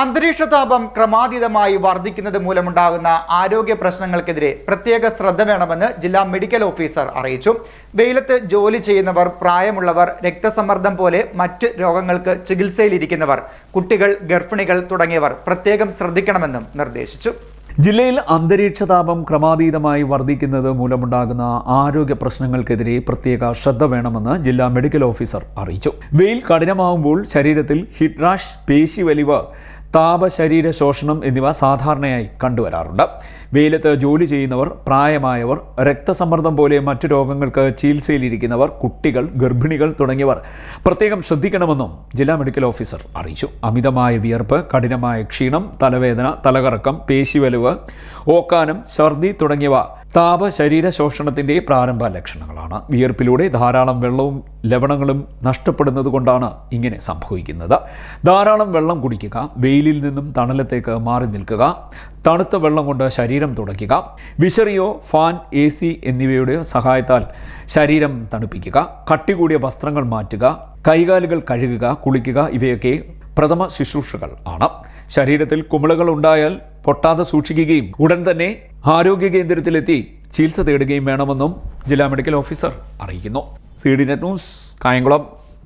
അന്തരീക്ഷ താപം ക്രമാതീതമായി വർദ്ധിക്കുന്നത് മൂലമുണ്ടാകുന്ന ആരോഗ്യ പ്രശ്നങ്ങൾക്കെതിരെ പ്രത്യേക ശ്രദ്ധ വേണമെന്ന് ജില്ലാ മെഡിക്കൽ ഓഫീസർ അറിയിച്ചു. വെയിലത്ത് ജോലി ചെയ്യുന്നവർ പ്രായമുള്ളവർ രക്തസമ്മർദ്ദം പോലെ മറ്റ് രോഗങ്ങൾക്ക് ചികിത്സയിലിരിക്കുന്നവർ കുട്ടികൾ ഗർഭിണികൾ തുടങ്ങിയവർ പ്രത്യേകം ശ്രദ്ധിക്കണമെന്നും നിർദ്ദേശിച്ചു. ജില്ലയിൽ അന്തരീക്ഷ താപം ക്രമാതീതമായി വർദ്ധിക്കുന്നത് മൂലമുണ്ടാകുന്ന ആരോഗ്യ പ്രശ്നങ്ങൾക്കെതിരെ പ്രത്യേക ശ്രദ്ധ വേണമെന്ന് ജില്ലാ മെഡിക്കൽ ഓഫീസർ അറിയിച്ചു. വെയിൽ കഠിനമാവുമ്പോൾ ശരീരത്തിൽ ഹിറ്റ്റാഷ് പേശി വലിവ് താപ ശരീര ശോഷണം എന്നിവ സാധാരണയായി കണ്ടുവരാറുണ്ട്. വെയിലത്ത് ജോലി ചെയ്യുന്നവർ പ്രായമായവർ രക്തസമ്മർദ്ദം പോലെ മറ്റു രോഗങ്ങൾക്ക് ചികിത്സയിലിരിക്കുന്നവർ കുട്ടികൾ ഗർഭിണികൾ തുടങ്ങിയവർ പ്രത്യേകം ശ്രദ്ധിക്കണമെന്നും ജില്ലാ മെഡിക്കൽ ഓഫീസർ അറിയിച്ചു. അമിതമായ വിയർപ്പ് കഠിനമായ ക്ഷീണം തലവേദന തലകറക്കം പേശിവലിവ് ഓക്കാനം ഛർദി തുടങ്ങിയവ താപ ശരീര ശോഷണത്തിന്റെ പ്രാരംഭ ലക്ഷണങ്ങളാണ്. വിയർപ്പിലൂടെ ധാരാളം വെള്ളവും ലവണങ്ങളും നഷ്ടപ്പെടുന്നത് കൊണ്ടാണ് ഇങ്ങനെ സംഭവിക്കുന്നത്. ധാരാളം വെള്ളം കുടിക്കുക വെയിലിൽ നിന്നും തണലത്തേക്ക് മാറി നിൽക്കുക തണുത്ത വെള്ളം കൊണ്ട് ശരീരം തുടയ്ക്കുക വിശറിയോ ഫാൻ എ സി എന്നിവയുടെ സഹായത്താൽ ശരീരം തണുപ്പിക്കുക കട്ടി കൂടിയ വസ്ത്രങ്ങൾ മാറ്റുക കൈകാലുകൾ കഴുകുക കുളിക്കുക ഇവയൊക്കെ പ്രഥമ ശുശ്രൂഷകൾ ആണ്. ശരീരത്തിൽ കുമിളകൾ ഉണ്ടായാൽ പൊട്ടാതെ സൂക്ഷിക്കുകയും ഉടൻ തന്നെ ആരോഗ്യ കേന്ദ്രത്തിലെത്തി ചികിത്സ തേടുകയും വേണമെന്നും ജില്ലാ മെഡിക്കൽ ഓഫീസർ അറിയിക്കുന്നു. C D net news Kayamkulam.